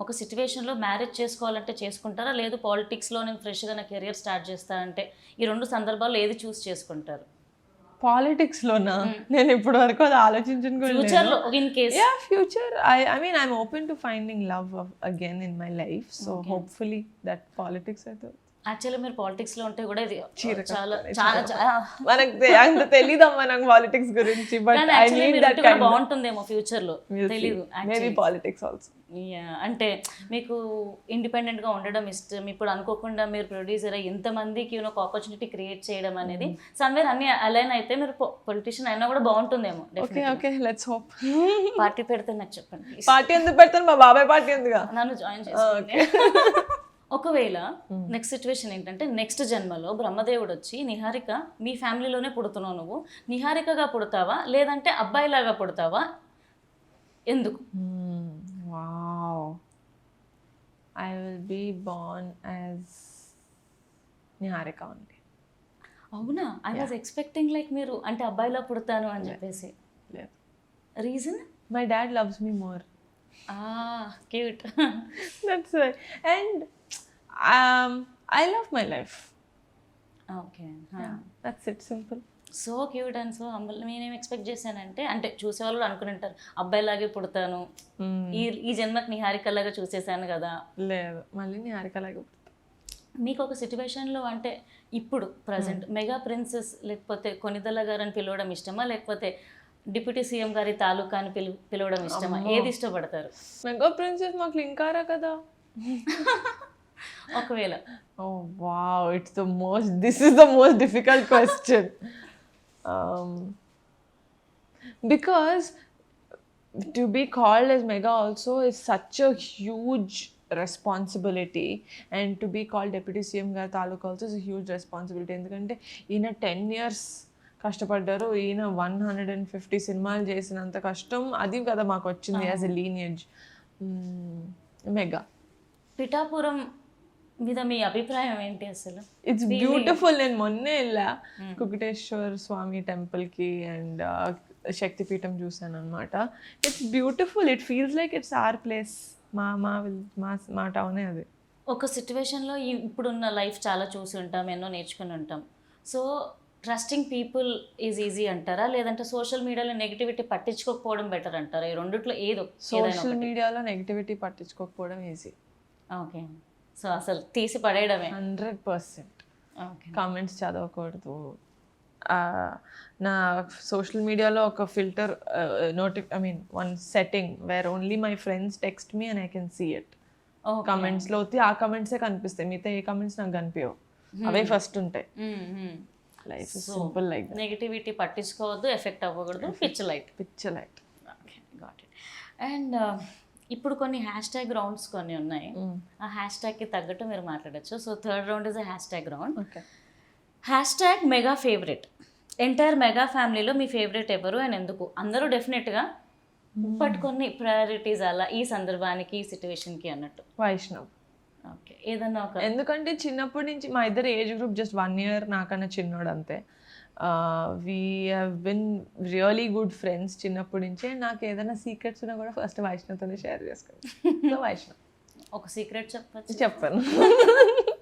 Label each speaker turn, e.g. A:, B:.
A: ఒక సిచ్యువేషన్లో మ్యారేజ్ చేసుకోవాలంటే చేసుకుంటారా? లేదు పాలిటిక్స్లో నేను ఫ్రెష్గా నా కెరియర్ స్టార్ట్ చేస్తానంటే ఈ రెండు సందర్భాల్లో ఏది చూస్ చేసుకుంటారు?
B: పాలిటిక్స్ లోనా? నేను ఇప్పటి వరకు అది ఆలోచించను
A: ఫ్యూచర్లో in case
B: ya future I I mean I'm open to finding love again in my life so hopefully that politics అయితే
A: యాక్చువల్లీ మీరు పాలిటిక్స్లో ఉంటే కూడా ఇది
B: చీర
A: చాలా చాలా చాలా
B: మనకు తె- అంత తెలీదమ్మా నాకు పాలిటిక్స్ గురించి బట్ ఐ
A: మీరు
B: దట్
A: బాగుంటుందేమో ఫ్యూచర్లో తెలీదు
B: మేబీ పాలిటిక్స్ ఆల్సో
A: అంటే మీకు ఇండిపెండెంట్గా ఉండడం ఇష్టం ఇప్పుడు అనుకోకుండా మీరు ప్రొడ్యూసర్ ఎంతమందికి ఒక ఆపర్చునిటీ క్రియేట్ చేయడం అనేది సమ్వేర్ అన్ని అలైన్ అయితే మీరు పొలిటీషియన్ అయినా కూడా బాగుంటుందేమో
B: okay okay let's hope
A: party పెడితే నాకు చెప్పండి.
B: పార్టీ ఎందుకు పెడతాను మా బాబాయ్ పార్టీ ఎందుగా
A: నన్ను జాయిన్ చేసుకోండి. ఒకవేళ నెక్స్ట్ సిచ్యువేషన్ ఏంటంటే నెక్స్ట్ జన్మలో బ్రహ్మదేవుడు వచ్చి నిహారిక మీ ఫ్యామిలీలోనే పుడుతున్నావు నువ్వు. నిహారికగా పుడతావా? లేదంటే అబ్బాయిలాగా పుడతావా? ఎందుకు?
B: I will be born as Niharika only
A: అవునా? ఐ వాజ్ ఎక్స్పెక్టింగ్ లైక్ మీరు అంటే అబ్బాయిలా పుడతాను అని చెప్పేసి.
B: లేదు
A: reason
B: my dad loves me more
A: ah cute
B: and um, I love my life
A: okay
B: that's it simple
A: so cute and so Ammal నేనేం expect చేశానంటే అంటే చూసేవాళ్ళు అనుకుని ఉంటారు అబ్బాయిలాగే పుడతాను. ఈ ఈ జన్మకి నిహారికలాగా చూసేసాను కదా.
B: లేదు మళ్ళీ నిహారిక లాగా
A: మీకు ఒక సిచ్యువేషన్లో అంటే ఇప్పుడు ప్రజెంట్ మెగా ప్రిన్సెస్ లేకపోతే కొనిదల గారు అని పిలవడం ఇష్టమా? లేకపోతే డిప్యూటీ సీఎం గారి తాలూకా అని పిలు పిలవడం ఇష్టమా? ఏది ఇష్టపడతారు?
B: మెగా ప్రిన్సెస్ మాకు లింకారా కదా.
A: ఒకవేళ
B: it's the most this is the most difficult question because to be called as mega also is such a huge responsibility and to be called deputy CM గారి తాలూకా ఆల్సో ఇస్ హ్యూజ్ రెస్పాన్సిబిలిటీ ఎందుకంటే ఈయన ten years కష్టపడ్డారు ఈయన one hundred and fifty సినిమాలు చేసినంత కష్టం అది కదా మాకు వచ్చింది as a lineage mega
A: Pithapuram మీద మీ అభిప్రాయం ఏంటి అసలు?
B: ఇట్స్ బ్యూటిఫుల్ నేను మొన్నే వెళ్ళా కుకటేశ్వర్ స్వామి టెంపుల్కి అండ్ శక్తిపీఠం చూసాను అనమాట it's beautiful it feels like it's our place మా మా మా మా టౌనే అది.
A: ఒక సిచ్యువేషన్లో ఇప్పుడున్న లైఫ్ చాలా చూసి ఉంటాం ఎన్నో నేర్చుకుని ఉంటాం. So trusting people is easy అంటారా? లేదంటే సోషల్ మీడియాలో నెగిటివిటీ పట్టించుకోకపోవడం బెటర్ అంటారా? ఈ రెండిట్లో ఏదో
B: సోషల్ మీడియాలో నెగిటివిటీ పట్టించుకోకపోవడం ఈజీ
A: ఓకే సో అసలు తీసి పడేయడమే.
B: Hundred percent. కామెంట్స్ చదవకూడదు. నా సోషల్ మీడియాలో ఒక ఫిల్టర్ నోటి I mean one setting where only my friends text me and I can see it.
A: Okay.
B: కమెంట్స్లో వస్తే ఆ కమెంట్సే కనిపిస్తాయి. మిగతా ఏ కమెంట్స్ నాకు కనిపించవు అవే ఫస్ట్ ఉంటాయి. లైఫ్ సింపుల్ లైక్
A: నెగిటివిటీ పట్టించుకోవద్దు ఎఫెక్ట్ అవ్వకూడదు పిచ్ లైట్.
B: పిచ్చ light.
A: Okay got it and ఇప్పుడు కొన్ని హ్యాష్ ట్యాగ్ రౌండ్స్ కొన్ని ఉన్నాయి. ఆ హ్యాష్ ట్యాగ్కి తగ్గట్టు మీరు మాట్లాడచ్చు. So third round is a hashtag round. Hashtag mega favourite. Entire mega ఫ్యామిలీలో మీ ఫేవరెట్ ఎవరు అండ్ ఎందుకు? అందరూ డెఫినెట్గా పట్టుకొని ప్రయారిటీస్ అలా ఈ సందర్భానికి ఈ సిచ్యువేషన్కి అన్నట్టు.
B: వైష్ణవ్.
A: ఓకే. ఏదన్నా ఒక
B: ఎందుకంటే చిన్నప్పటి నుంచి మా ఇద్దరు age group just one year నాకన్నా చిన్నోడు అంతే. We have been really good friends చిన్నప్పటి నుంచే. నాకు ఏదైనా సీక్రెట్స్ ఉన్నా కూడా ఫస్ట్ వైష్ణవ్తోనే షేర్ చేసుకోండి సో వైష్ణవ్.
A: ఒక సీక్రెట్ చెప్పచ్చు.
B: చెప్పాను.